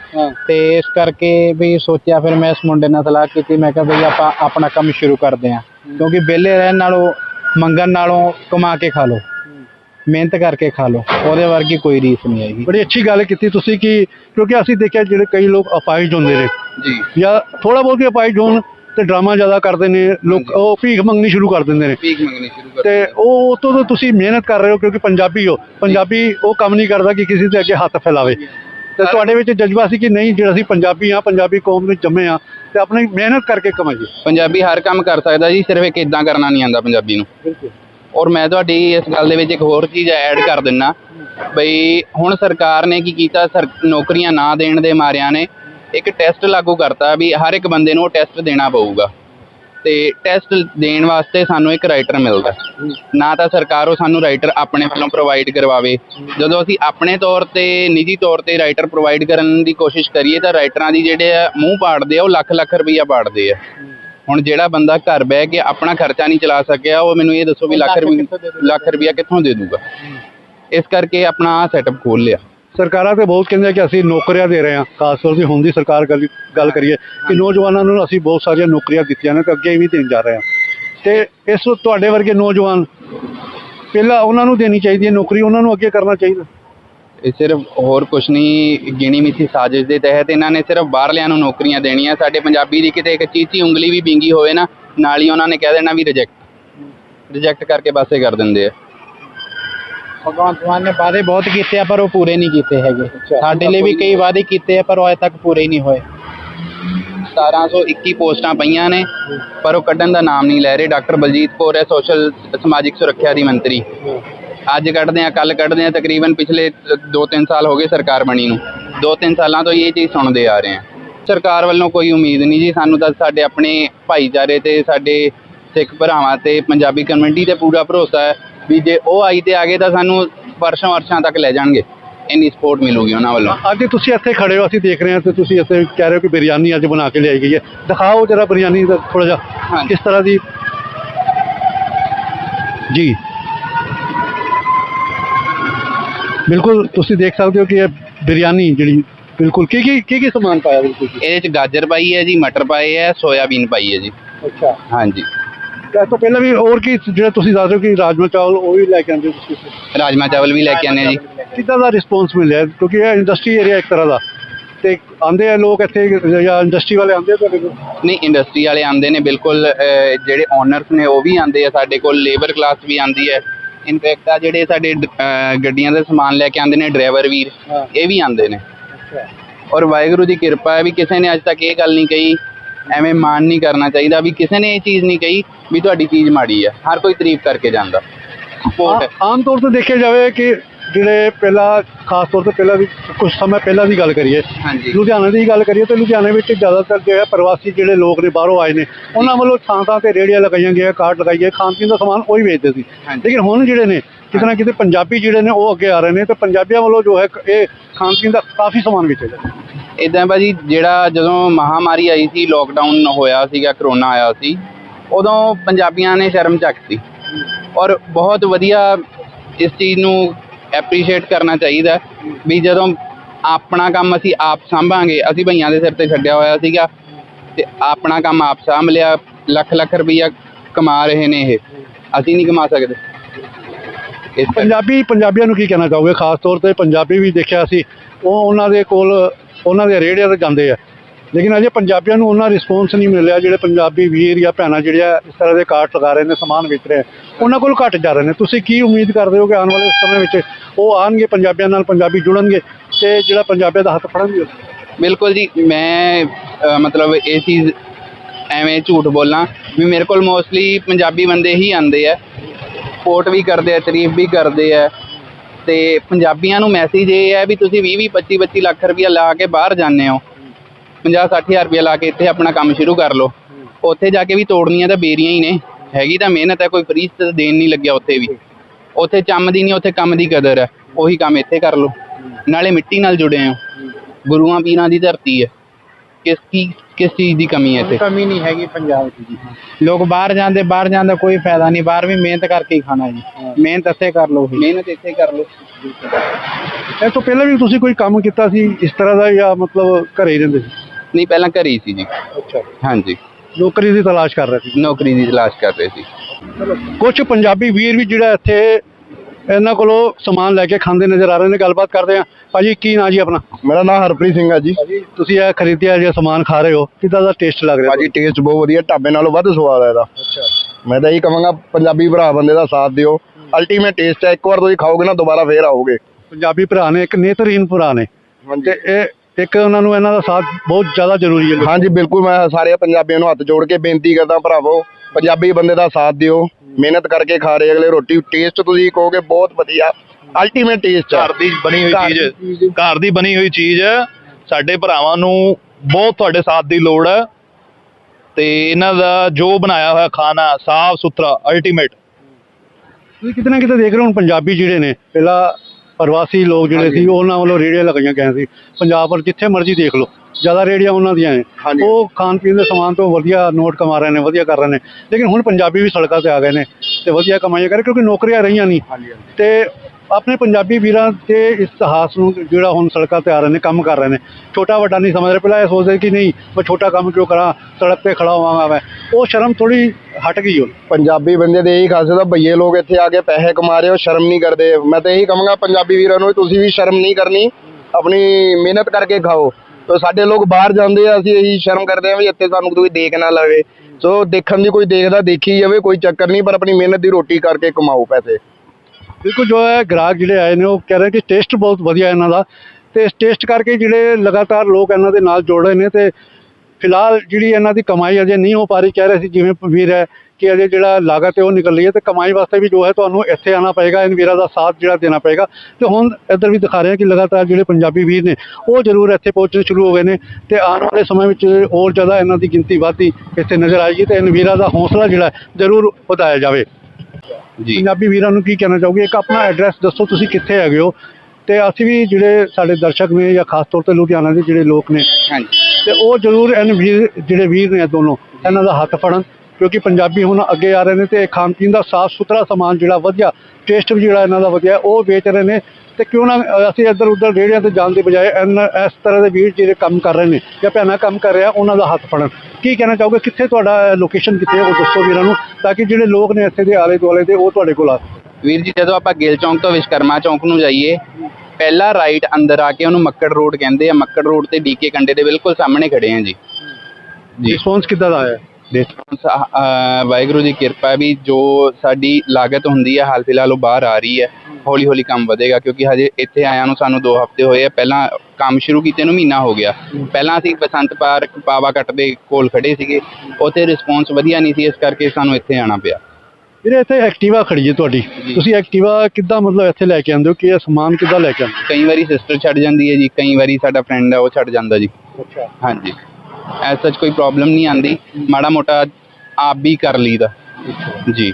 ਤੇ ਇਸ ਕਰਕੇ ਵੀ ਸੋਚਿਆ ਫਿਰ ਮੈਂ ਇਸ ਮੁੰਡੇ ਨਾਲ ਸਲਾਹ ਕੀਤੀ। ਮੈਂ ਕਿਹਾ ਬਈ ਆਪਾਂ ਆਪਣਾ ਕੰਮ ਸ਼ੁਰੂ ਕਰਦੇ ਹਾਂ। ਕਿਉਂਕਿ ਵਿਹਲੇ ਰਹਿਣ ਨਾਲੋਂ ਮੰਗਣ ਨਾਲੋਂ ਕਮਾ ਕੇ ਖਾ ਲਓ। ਮਿਹਨਤ ਕਰਕੇ ਖਾ ਲਓ। ਉਹਦੇ ਵਰਗੀ ਕੋਈ ਰੀਸ ਨਹੀਂ ਆਏਗੀ ਬੜੀ ਅੱਛੀ ਗੱਲ ਕੀਤੀ ਤੁਸੀਂ ਕਿ ਕਿਉਂਕਿ ਅਸੀਂ ਦੇਖਿਆ ਜਿਹੜੇ ਕਈ ਲੋਕ ਅਪਾਹਿਜ ਹੁੰਦੇ ਨੇ। ਜੀ। ਜਾਂ ਥੋੜਾ ਬਹੁਤ ਵੀ ਅਪਾਹਿਜ ਹੋਣ ਤੇ ਡਰਾਮਾ ਜ਼ਿਆਦਾ ਕਰਦੇ ਨੇ ਲੋਕ ਉਹ ਭੀਖ ਮੰਗਣੀ ਸ਼ੁਰੂ ਕਰ ਦਿੰਦੇ ਨੇ। ਭੀਖ ਮੰਗਣੀ ਸ਼ੁਰੂ ਕਰ ਤੇ ਉਹ ਉਹ ਤੋਂ ਤੁਸੀਂ ਮਿਹਨਤ ਕਰ ਰਹੇ ਹੋ ਕਿਉਂਕਿ ਪੰਜਾਬੀ ਹੋ। ਪੰਜਾਬੀ ਉਹ ਕੰਮ ਨਹੀਂ ਕਰਦਾ ਕਿ ਕਿਸੇ ਦੇ ਅੱਗੇ ਹੱਥ ਫੈਲਾਵੇ। ਤੇ ਤੁਹਾਡੇ ਵਿੱਚ ਜਜ਼ਬਾ ਸੀ ਕਿ ਨਹੀਂ ਜਿਹੜਾ ਅਸੀਂ ਪੰਜਾਬੀ ਆ ਪੰਜਾਬੀ ਕੌਮ ਵਿੱਚ ਜੰਮੇ ਆ ਤੇ ਆਪਣੀ ਮਿਹਨਤ ਕਰਕੇ ਕਮਾਈਏ। ਪੰਜਾਬੀ ਹਰ ਕੰਮ ਕਰ ਸਕਦਾ ਜੀ ਸਿਰਫ ਇੱਕ ਇਦਾਂ ਕਰਨਾ ਨਹੀਂ ਆਉਂਦਾ ਪੰਜਾਬੀ ਨੂੰ। ਬਿਲਕੁਲ। ਔਰ ਮੈਂ ਤੁਹਾਡੀ ਇਸ ਗੱਲ ਦੇ ਵਿੱਚ ਇੱਕ ਹੋਰ ਚੀਜ਼ ਐਡ ਕਰ ਦਿੰਨਾ ਬਈ ਹੁਣ ਸਰਕਾਰ ਨੇ ਕੀ ਕੀਤਾ ਸਰ ਨੌਕਰੀਆਂ ਨਾ ਦੇਣ ਦੇ ਮਾਰਿਆਂ ਨੇ ਇੱਕ ਟੈਸਟ ਲਾਗੂ ਕਰਤਾ ਵੀ ਹਰ ਇੱਕ ਬੰਦੇ ਨੂੰ ਉਹ ਟੈਸਟ ਦੇਣਾ ਪਊਗਾ। ਤੇ ਟੈਸਟ ਦੇਣ ਵਾਸਤੇ ਸਾਨੂੰ ਇੱਕ ਰਾਈਟਰ ਮਿਲਦਾ। ਨਾ ਤਾਂ ਸਰਕਾਰ ਉਹ ਸਾਨੂੰ ਰਾਈਟਰ ਆਪਣੇ ਵੱਲੋਂ ਪ੍ਰੋਵਾਈਡ ਕਰਵਾਵੇ। ਜਦੋਂ ਅਸੀਂ ਆਪਣੇ ਤੌਰ ਤੇ ਨਿੱਜੀ ਤੌਰ ਤੇ ਰਾਈਟਰ ਪ੍ਰੋਵਾਈਡ ਕਰਨ ਦੀ ਕੋਸ਼ਿਸ਼ ਕਰੀਏ ਤਾਂ ਰਾਈਟਰਾਂ ਦੀ ਜਿਹੜੇ ਆ ਮੂੰਹ ਪਾੜਦੇ ਆ ਉਹ ਲੱਖ ਲੱਖ ਰੁਪਈਆ ਪਾੜਦੇ ਆ। ਹੁਣ ਜਿਹੜਾ ਬੰਦਾ ਘਰ ਬਹਿ ਕੇ ਆਪਣਾ ਖਰਚਾ ਨਹੀਂ ਚਲਾ ਸਕਿਆ ਉਹ ਮੈਨੂੰ ਇਹ ਦੱਸੋ ਵੀ ਲੱਖ ਰੁਪਏ ਲੱਖ ਰੁਪਈਆ ਕਿੱਥੋਂ ਦੇ ਦੂਗਾ? ਇਸ ਕਰਕੇ ਆਪਣਾ ਸੈਟਅਪ ਖੋਲ ਲਿਆ। ਸਰਕਾਰਾਂ ਤੇ ਬਹੁਤ ਕਹਿੰਦੇ ਕਿ ਅਸੀਂ ਨੌਕਰੀਆਂ ਦੇ ਰਹੇ ਹਾਂ। ਖਾਸ ਤੌਰ ਤੇ ਹੁਣ ਦੀ ਸਰਕਾਰ ਗੱਲ ਕਰੀਏ ਕਿ ਨੌਜਵਾਨਾਂ ਨੂੰ ਅਸੀਂ ਬਹੁਤ ਸਾਰੀਆਂ ਨੌਕਰੀਆਂ ਦਿੱਤੀਆਂ ਨੇ ਤੇ ਅੱਗੇ ਵੀ ਦੇਣ ਜਾ ਰਹੇ ਹਾਂ। ਤੇ ਇਸ ਤੁਹਾਡੇ ਵਰਗੇ ਨੌਜਵਾਨ ਪਹਿਲਾਂ ਉਹਨਾਂ ਨੂੰ ਦੇਣੀ ਚਾਹੀਦੀ ਹੈ ਨੌਕਰੀ ਉਹਨਾਂ ਨੂੰ ਅੱਗੇ ਕਰਨਾ ਚਾਹੀਦਾ? ਇਹ ਸਿਰਫ ਹੋਰ ਕੁਛ ਨਹੀਂ ਗਿਣੀ ਮਿੱਥੀ ਸਾਜ਼ਿਸ਼ ਦੇ ਤਹਿਤ ਇਹਨਾਂ ਨੇ ਸਿਰਫ ਬਾਹਰਲਿਆਂ ਨੂੰ ਨੌਕਰੀਆਂ ਦੇਣੀਆਂ। ਸਾਡੇ ਪੰਜਾਬੀ ਦੀ ਕਿਤੇ ਇੱਕ ਚੀਚੀ ਉਂਗਲੀ ਵੀ ਵਿੰਗੀ ਹੋਵੇ ਨਾ ਨਾਲ ਹੀ ਉਹਨਾਂ ਨੇ ਕਹਿ ਦੇਣਾ ਵੀ ਰਿਜੈਕਟ ਰਿਜੈਕਟ ਕਰਕੇ ਪਾਸੇ ਕਰ ਦਿੰਦੇ ਆ। ਭਗਵੰਤ ਮਾਨ ਨੇ ਵਾਅਦੇ ਬਹੁਤ ਕੀਤੇ ਆ ਪਰ ਉਹ ਪੂਰੇ ਨਹੀਂ ਕੀਤੇ ਹੈਗੇ। ਸਾਡੇ ਲਈ ਵੀ ਕਈ ਵਾਅਦੇ ਕੀਤੇ ਆ ਪਰ ਉਹ ਅਜੇ ਤੱਕ ਪੂਰੇ ਹੀ ਨਹੀਂ ਹੋਏ। 1721 ਪੋਸਟਾਂ ਪਈਆਂ ਨੇ ਪਰ ਉਹ ਕੱਢਣ ਦਾ ਨਾਮ ਨਹੀਂ ਲੈ ਰਹੇ। ਡਾਕਟਰ ਬਲਜੀਤ ਕੌਰ ਹੈ ਸੋਸ਼ਲ ਸਮਾਜਿਕ ਸੁਰੱਖਿਆ ਦੀ ਮੰਤਰੀ। ਅੱਜ ਕੱਢਦੇ ਆ ਕੱਲ ਕੱਢਦੇ ਆ ਤਕਰੀਬਨ ਪਿਛਲੇ 2-3 ਸਾਲ ਹੋ ਗਏ ਸਰਕਾਰ ਬਣੀ ਨੂੰ। 2-3 ਸਾਲਾਂ ਤੋਂ ਇਹ ਚੀਜ਼ ਸੁਣਦੇ ਆ ਰਹੇ ਆ। ਸਰਕਾਰ ਵੱਲੋਂ ਕੋਈ ਉਮੀਦ ਨਹੀਂ ਜੀ ਸਾਨੂੰ ਤਾਂ ਸਾਡੇ ਆਪਣੇ ਭਾਈਚਾਰੇ ਤੇ ਸਾਡੇ ਸਿੱਖ ਭਰਾਵਾਂ ਤੇ ਪੰਜਾਬੀ ਕਮਿਊਨਿਟੀ ਤੇ ਪੂਰਾ ਭਰੋਸਾ ਹੈ। ਵੀ ਜੇ ਉਹ ਆਈ ਤੇ ਆ ਗਏ ਤਾਂ ਸਾਨੂੰ ਵਰਸ਼ਾਂ ਵਰਸ਼ਾਂ ਤੱਕ ਲੈ ਜਾਣਗੇ। ਇੰਨੀ ਸਪੋਰਟ ਮਿਲੂਗੀ ਉਹਨਾਂ ਵੱਲੋਂ। ਅੱਜ ਤੁਸੀਂ ਇੱਥੇ ਖੜੇ ਹੋ ਅਸੀਂ ਦੇਖ ਰਹੇ ਹਾਂ ਤੇ ਤੁਸੀਂ ਇੱਥੇ ਕਹਿ ਰਹੇ ਹੋ ਕਿ ਬਿਰਿਆਨੀ ਅੱਜ ਬਣਾ ਕੇ ਲਿਆਈ ਗਈ ਹੈ। ਦਿਖਾਓ ਜਰਾ ਬਿਰਿਆਨੀ ਦਾ ਥੋੜਾ ਜਿਹਾ। ਕਿਸ ਤਰ੍ਹਾਂ ਦੀ ਜੀ। ਬਿਲਕੁਲ ਤੁਸੀਂ ਦੇਖ ਸਕਦੇ ਹੋ ਕਿ ਇਹ ਬਿਰਿਆਨੀ ਜਿਹੜੀ ਬਿਲਕੁਲ ਕੀ ਕੀ ਕੀ ਕੀ ਸਮਾਨ ਪਾਇਆ ਬਿਲਕੁਲ ਇਹਦੇ ਚ ਗਾਜਰ ਪਾਈ ਹੈ ਜੀ ਮਟਰ ਪਾਏ ਹੈ ਸੋਇਆਬੀਨ ਪਾਈ ਹੈ ਜੀ। ਅੱਛਾ। ਹਾਂਜੀ। ਇਸ ਤੋਂ ਪਹਿਲਾਂ ਵੀ ਹੋਰ ਕੀ ਜਿਹੜਾ ਤੁਸੀਂ ਦੱਸ ਰਹੇ ਹੋ ਕਿ ਰਾਜਮਾ ਚਾਵਲ ਉਹ ਵੀ ਲੈ ਕੇ ਆਉਂਦੇ ਹੋ ਤੁਸੀਂ? ਰਾਜਮਾ ਚਾਵਲ ਵੀ ਲੈ ਕੇ ਆਨੇ ਜੀ। ਕਿੱਦਾਂ ਦਾ ਰਿਸਪੌਂਸ ਮਿਲਿਆ? ਕਿਉਂਕਿ ਇਹ ਇੰਡਸਟਰੀ ਏਰੀਆ ਇੱਕ ਤਰ੍ਹਾਂ ਦਾ। ਤੇ ਆਉਂਦੇ ਆ ਲੋਕ ਇੱਥੇ ਜਾਂ ਇੰਡਸਟਰੀ ਵਾਲੇ ਆਉਂਦੇ ਆ ਤੁਹਾਡੇ ਕੋਲ? ਨਹੀਂ ਇੰਡਸਟਰੀ ਵਾਲੇ ਆਉਂਦੇ ਨੇ ਬਿਲਕੁਲ ਜਿਹੜੇ ਓਨਰਸ ਨੇ ਉਹ ਵੀ ਆਉਂਦੇ ਆ ਸਾਡੇ ਕੋਲ ਲੇਬਰ ਕਲਾਸ ਵੀ ਆਉਂਦੀ ਹੈ। ਇਨਫੈਕਟ ਆ ਜਿਹੜੇ ਸਾਡੇ ਗੱਡੀਆਂ ਦਾ ਸਮਾਨ ਲੈ ਕੇ ਆਉਂਦੇ ਨੇ ਡਰਾਈਵਰ ਵੀਰ। ਇਹ ਵੀ ਆਉਂਦੇ ਨੇ। ਔਰ ਵਾਹਿਗੁਰੂ ਦੀ ਕਿਰਪਾ ਹੈ ਵੀ ਕਿਸੇ ਨੇ ਅੱਜ ਤੱਕ ਇਹ ਗੱਲ ਨਹੀਂ ਕਹੀ ਐਵੇਂ ਮਾਨ ਨਹੀਂ ਕਰਨਾ ਚਾਹੀਦਾ ਵੀ ਕਿਸੇ ਨੇ ਇਹ ਚੀਜ਼ ਨਹੀਂ ਕਹੀ ਵੀ ਤੁਹਾਡੀ ਚੀਜ਼ ਮਾੜੀ ਹੈ ਹਰ ਕੋਈ ਤਾਰੀਫ ਕਰਕੇ ਜਾਂਦਾ। ਸਪੋਰਟ ਆਮ ਤੌਰ ਤੇ ਦੇਖਿਆ ਜਾਵੇ ਕਿ ਜਿਹੜੇ ਪਹਿਲਾਂ ਖਾਸ ਤੌਰ ਤੇ ਪਹਿਲਾਂ ਦੀ ਕੁਝ ਸਮਾਂ ਪਹਿਲਾਂ ਦੀ ਗੱਲ ਕਰੀਏ ਹਾਂਜੀ। ਲੁਧਿਆਣੇ ਦੀ ਗੱਲ ਕਰੀਏ ਤਾਂ ਲੁਧਿਆਣੇ ਵਿੱਚ ਜ਼ਿਆਦਾਤਰ ਜਿਹੜੇ ਪ੍ਰਵਾਸੀ ਜਿਹੜੇ ਲੋਕ ਨੇ ਬਾਹਰੋਂ ਆਏ ਨੇ ਉਹਨਾਂ ਵੱਲੋਂ ਥਾਂ ਥਾਂ ਤੇ ਰੇੜੀਆਂ ਲਗਾਈਆਂ ਗਈਆਂ ਕਾਰਟ ਲਗਾਈ ਗਏ ਖਾਣ ਪੀਣ ਦਾ ਸਮਾਨ ਉਹ ਹੀ ਵੇਚਦੇ ਸੀ। ਲੇਕਿਨ ਹੁਣ ਜਿਹੜੇ ਨੇ ਕਿਤੇ ਨਾ ਕਿਤੇ ਪੰਜਾਬੀ ਜਿਹੜੇ ਨੇ ਉਹ ਅੱਗੇ ਆ ਰਹੇ ਨੇ ਤੇ ਪੰਜਾਬੀਆਂ ਵੱਲੋਂ ਜੋ ਹੈ ਇਹ ਖਾਣ ਪੀਣ ਦਾ ਕਾਫੀ ਸਮਾਨ ਵੇਚਿਆ ਜਾਂਦਾ ਇਦਾਂ ਭਾਜੀ ਜਿਹੜਾ ਜਦੋਂ ਮਹਾਮਾਰੀ ਆਈ ਸੀ ਲੋਕਡਾਊਨ ਹੋਇਆ ਸੀਗਾ ਕਰੋਨਾ ਆਇਆ ਸੀ ਉਦੋਂ ਪੰਜਾਬੀਆਂ ਨੇ ਸ਼ਰਮ ਚੱਕਤੀ ਔਰ ਬਹੁਤ ਵਧੀਆ ਇਸ ਚੀਜ਼ ਨੂੰ ਐਪਰੀਸ਼ੀਏਟ ਕਰਨਾ ਚਾਹੀਦਾ ਵੀ ਜਦੋਂ ਆਪਣਾ ਕੰਮ ਅਸੀਂ ਆਪ ਸੰਭਾਂਗੇ, ਅਸੀਂ ਭਈਆਂ ਦੇ ਸਿਰ ਤੇ ਛੱਡਿਆ ਹੋਇਆ ਸੀਗਾ ਤੇ ਆਪਣਾ ਕੰਮ ਆਪ ਸੰਭ ਲਿਆ, ਲੱਖ ਲੱਖ ਰੁਪਈਆ ਕਮਾ ਰਹੇ ਨੇ ਇਹ, ਅਸੀਂ ਨਹੀਂ ਕਮਾ ਸਕਦੇ। ਇਸ ਪੰਜਾਬੀ, ਪੰਜਾਬੀਆਂ ਨੂੰ ਕੀ ਕਹਿਣਾ ਚਾਹੋਗੇ? ਖਾਸ ਤੌਰ ਤੇ ਪੰਜਾਬੀ ਵੀ ਦੇਖਿਆ ਸੀ, ਉਹ ਉਹਨਾਂ ਦੇ ਕੋਲ, ਉਹਨਾਂ ਦੇ ਰੇੜਿਆਂ ਤੇ ਜਾਂਦੇ ਆ। ਲੇਕਿਨ ਅਜੇ ਪੰਜਾਬੀਆਂ ਨੂੰ ਉਹਨਾਂ ਰਿਸਪੌਂਸ ਨਹੀਂ ਮਿਲਿਆ, ਜਿਹੜੇ ਪੰਜਾਬੀ ਵੀਰ ਜਾਂ ਭੈਣਾਂ ਜਿਹੜੇ ਆ ਇਸ ਤਰ੍ਹਾਂ ਦੇ ਕਾਰਟ ਲਗਾ ਰਹੇ ਨੇ, ਸਮਾਨ ਵੇਚ ਰਹੇ ਉਹਨਾਂ ਕੋਲ ਘੱਟ ਜਾ ਰਹੇ ਨੇ। ਤੁਸੀਂ ਕੀ ਉਮੀਦ ਕਰਦੇ ਹੋ ਕਿ ਆਉਣ ਵਾਲੇ ਸਮੇਂ ਵਿੱਚ ਉਹ ਆਣਗੇ ਪੰਜਾਬੀਆਂ ਨਾਲ ਪੰਜਾਬੀ ਜੁੜਨਗੇ ਤੇ ਜਿਹੜਾ ਪੰਜਾਬੀਆਂ ਦਾ ਹੱਥ ਫੜਨਗੇ? ਬਿਲਕੁਲ ਜੀ, ਮੈਂ ਮਤਲਬ ਇਹ ਚੀਜ਼ ਐਵੇਂ ਝੂਠ ਬੋਲਾਂ ਵੀ ਮੇਰੇ ਕੋਲ ਮੋਸਟਲੀ ਪੰਜਾਬੀ ਬੰਦੇ ਹੀ ਆਉਂਦੇ ਆ। ਸਪੋਰਟ ਵੀ ਕਰਦੇ ਆ, ਤਾਰੀਫ ਵੀ ਕਰਦੇ ਆ। ਤੇ ਪੰਜਾਬੀਆਂ ਨੂੰ ਮੈਸੇਜ ਇਹ ਹੈ ਵੀ ਤੁਸੀਂ 20 20 25 25 ਲੱਖ ਰੁਪਇਆ ਲਾ ਕੇ ਬਾਹਰ ਜਾਂਦੇ ਹੋ। 50 60000 ਰੁਪਇਆ ਲਾ ਕੇ ਇੱਥੇ ਆਪਣਾ ਕੰਮ ਸ਼ੁਰੂ ਕਰ ਲਓ। ਉੱਥੇ ਜਾ ਕੇ ਵੀ ਤੋੜਨੀਆਂ ਤਾਂ ਬੇਰੀਆਂ ਹੀ ਨੇ। ਹੈਗੀ ਤਾਂ ਮਿਹਨਤ ਹੈ ਕੋਈ ਫਰੀ ਤਾਂ ਦੇਣ ਨਹੀਂ ਲੱਗਿਆ ਉੱਥੇ ਵੀ। ਉੱਥੇ ਚੰਮ ਦੀ ਨਹੀਂ ਉੱਥੇ ਕੰਮ ਦੀ ਕਦਰ ਹੈ। ਉਹੀ ਕੰਮ ਇੱਥੇ ਕਰ ਲਓ। ਨਾਲੇ ਮਿੱਟੀ ਨਾਲ ਜੁੜੇ ਹੋ। ਗੁਰੂਆਂ ਪੀਰਾਂ ਦੀ ਧਰਤੀ ਹੈ। ਕਿਸ ਕੀ ਕਿਸ ਚੀਜ਼ ਦੀ ਕਮੀ ਹੈ ਇੱਥੇ? ਕਮੀ ਨਹੀਂ ਹੈਗੀ ਪੰਜਾਬ 'ਚ ਜੀ। ਲੋਕ ਬਾਹਰ ਜਾਂਦੇ ਬਾਹਰ ਜਾਣ ਦਾ ਕੋਈ ਫਾਇਦਾ ਨਹੀਂ। ਬਾਹਰ ਵੀ ਮਿਹਨਤ ਕਰਕੇ ਹੀ ਖਾਣਾ ਜੀ। ਮਿਹਨਤ ਇੱਥੇ ਕਰ ਲਓ ਮਿਹਨਤ ਇੱਥੇ ਕਰ ਲਓ। ਇਹ ਤੋਂ ਪਹਿਲਾਂ ਵੀ ਤੁਸੀਂ ਕੋਈ ਕੰਮ ਕੀਤਾ ਸੀ ਇਸ ਤਰ੍ਹਾਂ ਦਾ ਜਾਂ ਮਤਲਬ ਘਰੇ ਹੀ ਰਹਿੰਦੇ ਸੀ? ਨਹੀਂ ਪਹਿਲਾਂ ਘਰੇ ਹੀ ਸੀ ਜੀ। ਅੱਛਾ। ਹਾਂਜੀ। ਨੌਕਰੀ ਦੀ ਤਲਾਸ਼ ਕਰ ਰਹੇ ਸੀ। ਨੌਕਰੀ ਦੀ ਤਲਾਸ਼ ਕਰ ਰਹੇ ਸੀ। ਕੁਝ ਪੰਜਾਬੀ ਵੀਰ ਵੀ ਜਿਹੜਾ ਇੱਥੇ ਇਹਨਾਂ ਕੋਲੋਂ ਸਮਾਨ ਲੈ ਕੇ ਖਾਂਦੇ ਨਜ਼ਰ ਆ ਰਹੇ ਨੇ ਗੱਲਬਾਤ ਕਰਦੇ ਆ। ਭਾਜੀ ਕੀ ਨਾਂ ਜੀ ਆਪਣਾ? ਮੇਰਾ ਨਾਮ ਹਰਪ੍ਰੀਤ ਸਿੰਘ ਆ ਜੀ। ਤੁਸੀਂ ਇਹ ਖਰੀਦਿਆ ਜਿਹੜਾ ਸਮਾਨ ਖਾ ਰਹੇ ਹੋ ਕਿੱਦਾਂ ਦਾ ਟੇਸਟ ਲੱਗ ਰਿਹਾ? ਭਾਜੀ ਟੇਸਟ ਬਹੁਤ ਵਧੀਆ ਢਾਬੇ ਨਾਲੋਂ ਵੱਧ ਸਵਾਦ ਆ ਇਹਦਾ। ਅੱਛਾ। ਮੈਂ ਤਾਂ ਇਹੀ ਕਹਾਂਗਾ ਪੰਜਾਬੀ ਭਰਾ ਬੰਦੇ ਦਾ ਸਾਥ ਦਿਓ। ਅਲਟੀਮੇਟ ਟੇਸਟ ਹੈ ਇੱਕ ਵਾਰ ਤੁਸੀਂ ਖਾਓਗੇ ਨਾ ਦੁਬਾਰਾ ਫੇਰ ਆਓਗੇ। ਪੰਜਾਬੀ ਭਰਾ ਨੇ ਇੱਕ ਨੇਤਰਹੀਨ ਭਰਾ ਨੇ। ਤੇ ਇਹ ਇੱਕ ਉਹਨਾਂ ਨੂੰ ਇਹਨਾਂ ਦਾ ਸਾਥ ਬਹੁਤ ਜ਼ਿਆਦਾ ਜ਼ਰੂਰੀ ਹੈ। ਹਾਂਜੀ ਬਿਲਕੁਲ ਮੈਂ ਸਾਰੇ ਪੰਜਾਬੀਆਂ ਨੂੰ ਹੱਥ ਜੋੜ ਕੇ ਬੇਨਤੀ ਕਰਦਾ ਭਰਾਵੋ ਪੰਜਾਬੀ ਬੰਦੇ ਦਾ ਸਾਥ ਦਿਓ ਮਿਹਨਤ ਕਰਕੇ ਖਾ ਰਹੇ ਅਗਲੇ ਰੋਟੀ ਟੇਸਟ ਤੁਸੀਂ ਕਹੋਗੇ ਬਹੁਤ ਵਧੀਆ ਅਲਟੀਮੇਟ ਟੇਸਟ ਹੈ ਘਰ ਦੀ ਬਣੀ ਹੋਈ ਚੀਜ਼ ਚੀਜ਼। ਘਰ ਦੀ ਬਣੀ ਹੋਈ ਚੀਜ਼ ਸਾਡੇ ਭਰਾਵਾਂ ਨੂੰ ਬਹੁਤ ਤੁਹਾਡੇ ਸਾਥ ਦੀ ਲੋੜ ਹੈ। ਤੇ ਇਹਨਾਂ ਦਾ ਜੋ ਬਣਾਇਆ ਹੋਇਆ ਖਾਣਾ ਸਾਫ਼ ਸੁਥਰਾ ਅਲਟੀਮੇਟ ਤੁਸੀਂ ਕਿਤੇ ਨਾ ਕਿਤੇ ਦੇਖ ਰਹੇ ਹੋ ਹੁਣ ਪੰਜਾਬੀ ਜਿਹੜੇ ਨੇ ਪਹਿਲਾਂ ਪ੍ਰਵਾਸੀ ਲੋਕ ਜਿਹੜੇ ਸੀ ਉਹਨਾਂ ਵੱਲੋਂ ਰੇੜੀਆਂ ਲਗਾਈਆਂ ਗਈਆਂ ਸੀ। ਪੰਜਾਬ ਪਰ ਜਿੱਥੇ ਮਰਜ਼ੀ ਦੇਖ ਲਓ ਜ਼ਿਆਦਾ ਰੇੜੀਆਂ ਉਹਨਾਂ ਦੀਆਂ ਨੇ। ਉਹ ਖਾਣ ਪੀਣ ਦੇ ਸਮਾਨ ਤੋਂ ਵਧੀਆ ਨੋਟ ਕਮਾ ਰਹੇ ਨੇ ਵਧੀਆ ਕਰ ਰਹੇ ਨੇ। ਲੇਕਿਨ ਹੁਣ ਪੰਜਾਬੀ ਵੀ ਸੜਕਾਂ ਤੇ ਆ ਗਏ ਨੇ। ਤੇ ਵਧੀਆ ਕਮਾਈਆਂ ਕਰ ਕਿਉਂਕਿ ਨੌਕਰੀਆਂ ਰਹੀਆਂ ਨਹੀਂ। ਤੇ ਆਪਣੇ ਪੰਜਾਬੀ ਵੀਰਾਂ ਦੇ ਇਤਿਹਾਸ ਨੂੰ ਜਿਹੜਾ ਹੁਣ ਸੜਕਾਂ ਤੇ ਆ ਰਹੇ ਨੇ ਕੰਮ ਕਰ ਰਹੇ ਨੇ ਛੋਟਾ ਵੱਡਾ ਨਹੀਂ ਸਮਝ ਰਹੇ। ਪਹਿਲਾਂ ਇਹ ਸੋਚਦੇ ਕਿ ਨਹੀਂ ਮੈਂ ਛੋਟਾ ਕੰਮ ਕਿਉਂ ਕਰਾਂ ਸੜਕ ਤੇ ਖੜਾ ਹੋਵਾਂਗਾ ਮੈਂ। ਉਹ ਸ਼ਰਮ ਥੋੜੀ ਹਟ ਗਈ ਹੁਣ। ਪੰਜਾਬੀ ਬੰਦੇ ਦੇ ਇਹੀ ਖਾਸੀਅਤ ਆ ਭਈਏ ਲੋਕ ਇੱਥੇ ਆ ਕੇ ਪੈਸੇ ਕਮਾ ਰਹੇ ਹੋ ਸ਼ਰਮ ਨਹੀਂ ਕਰਦੇ। ਮੈਂ ਤਾਂ ਇਹੀ ਕਹਾਂਗਾ ਪੰਜਾਬੀ ਵੀਰਾਂ ਨੂੰ ਵੀ ਤੁਸੀਂ ਵੀ ਸ਼ਰਮ ਨਹੀਂ ਕਰਨੀ। ਆਪਣੀ ਮਿਹਨਤ ਕਰਕੇ ਖਾਓ। ਤੋ ਸਾਡੇ ਲੋਕ ਬਾਹਰ ਜਾਂਦੇ ਆ ਅਸੀਂ ਇਹੀ ਸ਼ਰਮ ਕਰਦੇ ਆ ਵੀ ਇੱਥੇ ਸਾਨੂੰ ਕੋਈ ਦੇਖ ਨਾ ਲਵੇ। ਸੋ ਦੇਖਣ ਦੀ ਕੋਈ ਦੇਖਦਾ ਦੇਖੀ ਜਾਵੇ ਕੋਈ ਚੱਕਰ ਨਹੀਂ ਪਰ ਆਪਣੀ ਮਿਹਨਤ ਦੀ ਰੋਟੀ ਕਰਕੇ ਕਮਾਓ ਪੈਸੇ। ਬਿਲਕੁਲ ਜੋ ਹੈ ਗ੍ਰਾਹਕ ਜਿਹੜੇ ਆਏ ਨੇ ਉਹ ਕਹਿ ਰਹੇ ਕਿ ਟੇਸਟ ਬਹੁਤ ਵਧੀਆ ਇਹਨਾਂ ਦਾ। ਤੇ ਇਸ ਟੇਸਟ ਕਰਕੇ ਜਿਹੜੇ ਲਗਾਤਾਰ ਲੋਕ ਇਹਨਾਂ ਦੇ ਨਾਲ ਜੁੜ ਰਹੇ ਨੇ ਤੇ ਫਿਲਹਾਲ ਜਿਹੜੀ ਇਹਨਾਂ ਦੀ ਕਮਾਈ ਅਜੇ ਨਹੀਂ ਹੋ ਪਾ ਰਹੀ ਕਹਿ ਰਹੇ ਸੀ ਜਿਵੇਂ ਵੀਰ ਹੈ ਕਿ ਅਜੇ ਜਿਹੜਾ ਲਾਗਤ ਹੈ ਉਹ ਨਿਕਲ ਰਹੀ ਹੈ ਤੇ ਕਮਾਈ ਵਾਸਤੇ ਵੀ ਜੋ ਹੈ ਤੁਹਾਨੂੰ ਇੱਥੇ ਆਣਾ ਪਏਗਾ ਇਹਨਾਂ ਵੀਰਾਂ ਦਾ ਸਾਥ ਜਿਹੜਾ ਦੇਣਾ ਪਏਗਾ। ਤੇ ਹੁਣ ਇੱਧਰ ਵੀ ਦਿਖਾ ਰਹੇ ਕਿ ਲਗਾਤਾਰ ਜਿਹੜੇ ਪੰਜਾਬੀ ਵੀਰ ਨੇ ਉਹ ਜ਼ਰੂਰ ਇੱਥੇ ਪਹੁੰਚਣੇ ਸ਼ੁਰੂ ਹੋ ਗਏ ਨੇ ਤੇ ਆਉਣ ਵਾਲੇ ਸਮੇਂ ਵਿੱਚ ਹੋਰ ਜ਼ਿਆਦਾ ਇਹਨਾਂ ਦੀ ਗਿਣਤੀ ਵਧਦੀ ਇੱਥੇ ਨਜ਼ਰ ਆਏਗੀ ਤੇ ਇਹਨਾਂ ਵੀਰਾਂ ਦਾ ਹੌਸਲਾ ਜਿਹੜਾ ਜ਼ਰੂਰ ਵਧਾਇਆ ਜਾਵੇ। ਜੀ। ਪੰਜਾਬੀ ਵੀਰਾਂ ਨੂੰ ਕੀ ਕਹਿਣਾ ਚਾਹੋਗੇ? ਇੱਕ ਆਪਣਾ ਐਡਰੈਸ ਦੱਸੋ ਤੁਸੀਂ ਕਿੱਥੇ ਹੈਗੇ ਹੋ? ਤੇ ਅਸੀਂ ਵੀ ਜਿਹੜੇ ਸਾਡੇ ਦਰਸ਼ਕ ਨੇ ਜਾਂ ਖਾਸ ਤੌਰ ਤੇ ਲੁਧਿਆਣਾ ਦੇ ਜਿਹੜੇ ਲੋਕ ਨੇ ਹਾਂਜੀ। ਤੇ ਉਹ ਜ਼ਰੂਰ ਇਹਨਾਂ ਵੀਰ ਜਿਹੜੇ ਵੀਰ ਨੇ ਦੋਨੋਂ ਇਹਨਾਂ ਦਾ ਹੱਥ ਫੜਨ। ਕਿਉਂਕਿ ਪੰਜਾਬੀ ਹੁਣ ਅੱਗੇ ਆ ਰਹੇ ਨੇ ਤੇ ਖਾਣ ਪੀਣ ਦਾ ਸਾਫ਼ ਸੁਥਰਾ ਸਮਾਨ ਜਿਹੜਾ ਵਧੀਆ ਟੇਸਟ ਵੀ ਜਿਹੜਾ ਇਹਨਾਂ ਦਾ ਵਧੀਆ ਉਹ ਵੇਚ ਰਹੇ ਨੇ ਤੇ ਕਿਉਂ ਨਾ ਅਸੀਂ ਇੱਧਰ ਉੱਧਰ ਰੇੜੀਆਂ ਤੇ ਜਾਣ ਦੀ ਬਜਾਏ ਇਸ ਤਰ੍ਹਾਂ ਦੇ ਵੀਰ ਜਿਹੜੇ ਕੰਮ ਕਰ ਰਹੇ ਨੇ ਜਾਂ ਭੈਣਾਂ ਕੰਮ ਕਰ ਰਿਹਾ ਉਹਨਾਂ ਦਾ ਹੱਥ ਫੜਨ। ਕੀ ਕਹਿਣਾ ਚਾਹੋਗੇ? ਕਿੱਥੇ ਤੁਹਾਡਾ ਲੋਕੇਸ਼ਨ ਕਿੱਥੇ ਹੈ? ਉਹ ਦੱਸੋ ਵੀਰਾਂ ਨੂੰ ਤਾਂ ਕਿ ਜਿਹੜੇ ਲੋਕ ਨੇ ਇੱਥੇ ਦੇ ਆਲੇ ਦੁਆਲੇ ਦੇ ਉਹ ਤੁਹਾਡੇ ਕੋਲ ਆ ਵੀਰ ਜੀ ਜਦੋਂ ਆਪਾਂ ਗਿੱਲ ਚੌਂਕ ਤੋਂ ਵਿਸ਼ਕਰਮਾ ਚੌਂਕ ਨੂੰ ਜਾਈਏ ਪਹਿਲਾ ਰਾਈਟ ਅੰਦਰ ਆ ਕੇ ਉਹਨੂੰ ਮੱਕੜ ਰੋਡ ਕਹਿੰਦੇ ਆ। ਮੱਕੜ ਰੋਡ ਤੇ ਡੀਕੇ ਕੰਡੇ ਦੇ ਬਿਲਕੁਲ ਸਾਹਮਣੇ ਖੜੇ ਆ ਜੀ। ਜੀ। ਰਿਸਪੌਂਸ ਕਿੱਦਾਂ ਦਾ ਆਇਆ? ਵਾਹਿਗੁਰੂ ਦੀ ਕਿਰਪਾ ਵੀ ਜੋ ਸਾਡੀ ਲਾਗਤ ਹੁੰਦੀ ਹੈ ਹਾਲ ਫਿਲਹਾਲ ਉਹ ਬਾਹਰ ਆ ਰਹੀ ਹੈ। ਹੌਲੀ ਹੌਲੀ ਕੰਮ ਵਧੇਗਾ ਕਿਉਂਕਿ ਹਜੇ ਇੱਥੇ ਆਇਆਂ ਨੂੰ ਸਾਨੂੰ 2 ਹਫ਼ਤੇ ਹੋਏ ਆ। ਪਹਿਲਾਂ ਕੰਮ ਸ਼ੁਰੂ ਕੀਤੇ ਨੂੰ ਮਹੀਨਾ ਹੋ ਗਿਆ। ਪਹਿਲਾਂ ਅਸੀਂ ਬਸੰਤ ਪਾਰਕ ਪਾਵਾ ਕੱਟ ਦੇ ਕੋਲ ਖੜੇ ਸੀਗੇ। ਉੱਥੇ ਰਿਸਪੌਂਸ ਵਧੀਆ ਨਹੀਂ ਸੀ ਇਸ ਕਰਕੇ ਸਾਨੂੰ ਇੱਥੇ ਆਣਾ ਪਿਆ। ਵੀਰੇ ਇੱਥੇ ਐਕਟਿਵਾ ਖੜੀ ਹੈ ਤੁਹਾਡੀ। ਤੁਸੀਂ ਐਕਟਿਵਾ ਕਿੱਦਾਂ ਮਤਲਬ ਇੱਥੇ ਲੈ ਕੇ ਆਉਂਦੇ ਹੋ? ਕਿ ਇਹ ਸਮਾਨ ਕਿੱਦਾਂ ਲੈ ਕੇ ਆਉਂਦੇ ਕਈ ਵਾਰੀ ਸਿਸਟਰ ਛੱਡ ਜਾਂਦੀ ਹੈ ਜੀ ਕਈ ਵਾਰੀ ਸਾਡਾ ਫਰੈਂਡ ਹੈ ਉਹ ਛੱਡ ਜਾਂਦਾ ਜੀ। ਅੱਛਾ। ਹਾਂਜੀ। ਐਸ ਸੱਚ ਕੋਈ ਪ੍ਰੋਬਲਮ ਨਹੀਂ ਆਂਦੀ ਮਾੜਾ ਮੋਟਾ ਆਪ ਵੀ ਕਰ ਲਈਦਾ। ਜੀ।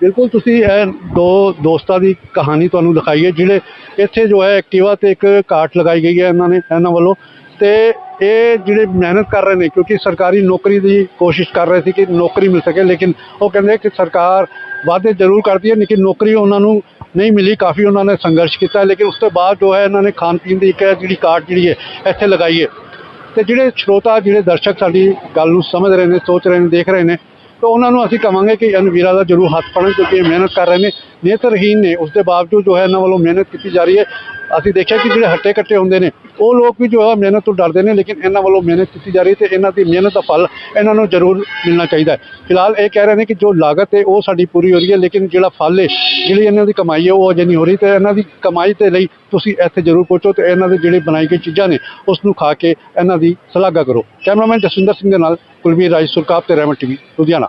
ਬਿਲਕੁਲ ਤੁਸੀਂ ਇਹ ਦੋ ਦੋਸਤਾਂ ਦੀ ਕਹਾਣੀ ਤੁਹਾਨੂੰ ਦਿਖਾਈ ਹੈ, ਜਿਹੜੇ ਇੱਥੇ ਜੋ ਹੈ ਐਕਟਿਵਾ ਤੇ ਇੱਕ ਕਾਟ ਲਗਾਈ ਗਈ ਹੈ ਇਹਨਾਂ ਨੇ, ਇਹਨਾਂ ਵੱਲੋਂ। ਤੇ ਇਹ ਜਿਹੜੇ ਮਿਹਨਤ ਕਰ ਰਹੇ ਨੇ, ਕਿਉਂਕਿ ਸਰਕਾਰੀ ਨੌਕਰੀ ਦੀ ਕੋਸ਼ਿਸ਼ ਕਰ ਰਹੇ ਸੀ ਕਿ ਨੌਕਰੀ ਮਿਲ ਸਕੇ, ਲੇਕਿਨ ਉਹ ਕਹਿੰਦੇ ਕਿ ਸਰਕਾਰ ਵਾਅਦੇ ਜ਼ਰੂਰ ਕਰਦੀ ਹੈ, ਲੇਕਿਨ ਨੌਕਰੀ ਉਹਨਾਂ ਨੂੰ ਨਹੀਂ ਮਿਲੀ, ਕਾਫੀ ਉਹਨਾਂ ਨੇ ਸੰਘਰਸ਼ ਕੀਤਾ, ਲੇਕਿਨ ਉਸ ਤੋਂ ਬਾਅਦ ਜੋ ਹੈ ਇਹਨਾਂ ਨੇ ਖਾਣ ਪੀਣ ਦੀ ਇੱਕ ਜਿਹੜੀ ਕਾਰਟ ਜਿਹੜੀ ਹੈ, ਇੱਥੇ ਲਗਾਈ ਹੈ। ਤੇ ਜਿਹੜੇ ਸਰੋਤਾ, ਜਿਹੜੇ ਦਰਸ਼ਕ ਸਾਡੀ ਗੱਲ ਨੂੰ ਸਮਝ ਰਹੇ ਨੇ, ਸੋਚ ਰਹੇ ਨੇ, ਦੇਖ ਰਹੇ ਨੇ, ਤਾਂ ਉਹਨਾਂ ਨੂੰ ਅਸੀਂ ਕਹਾਂਗੇ ਕਿ ਇਹਨਾਂ ਵੀਰਾਂ ਦਾ ਜ਼ਰੂਰ ਹੱਥ ਫੜਨ ਕਿਉਂਕਿ ਇਹ ਮਿਹਨਤ ਕਰ ਰਹੇ ਨੇ ਨੇਤਰਹੀਨ ਨੇ। ਉਸ ਦੇ ਬਾਵਜੂਦ ਜੋ ਹੈ, ਇਹਨਾਂ ਵੱਲੋਂ ਮਿਹਨਤ ਕੀਤੀ ਜਾ ਰਹੀ ਹੈ। ਅਸੀਂ ਦੇਖਿਆ ਕਿ ਜਿਹੜੇ ਹੱਟੇ ਕੱਟੇ ਹੁੰਦੇ ਨੇ, ਉਹ ਲੋਕ ਵੀ ਜੋ ਹੈ ਮਿਹਨਤ ਤੋਂ ਡਰਦੇ ਨੇ, ਲੇਕਿਨ ਇਹਨਾਂ ਵੱਲੋਂ ਮਿਹਨਤ ਕੀਤੀ ਜਾ ਰਹੀ ਤੇ ਇਹਨਾਂ ਦੀ ਮਿਹਨਤ ਦਾ ਫਲ ਇਹਨਾਂ ਨੂੰ ਜ਼ਰੂਰ ਮਿਲਣਾ ਚਾਹੀਦਾ ਹੈ। ਫਿਲਹਾਲ ਇਹ ਕਹਿ ਰਹੇ ਨੇ ਕਿ ਜੋ ਲਾਗਤ ਹੈ, ਉਹ ਸਾਡੀ ਪੂਰੀ ਹੋ ਰਹੀ ਹੈ, ਲੇਕਿਨ ਜਿਹੜਾ ਫਲ ਹੈ, ਜਿਹੜੀ ਇਹਨਾਂ ਦੀ ਕਮਾਈ ਹੈ, ਉਹ ਅਜੇ ਨਹੀਂ ਹੋ ਰਹੀ ਤੇ ਇਹਨਾਂ ਦੀ ਕਮਾਈ ਦੇ ਲਈ ਤੁਸੀਂ ਇੱਥੇ ਜ਼ਰੂਰ ਪਹੁੰਚੋ ਤੇ ਇਹਨਾਂ ਦੇ ਜਿਹੜੇ ਬਣਾਈ ਗਈ ਚੀਜ਼ਾਂ ਨੇ, ਉਸ ਨੂੰ ਖਾ ਕੇ ਇਹਨਾਂ ਦੀ ਸ਼ਲਾਘਾ ਕਰੋ। ਕੈਮਰਾਮੈਨ ਜਸਵਿੰਦਰ ਸਿੰਘ ਦੇ ਨਾਲ ਕੁਲਵੀਰ ਰਾਜ ਸੁਰਕਾਪ ਤੇ ਰਹਿਮਤ ਟੀਵੀ, ਲੁਧਿਆਣਾ।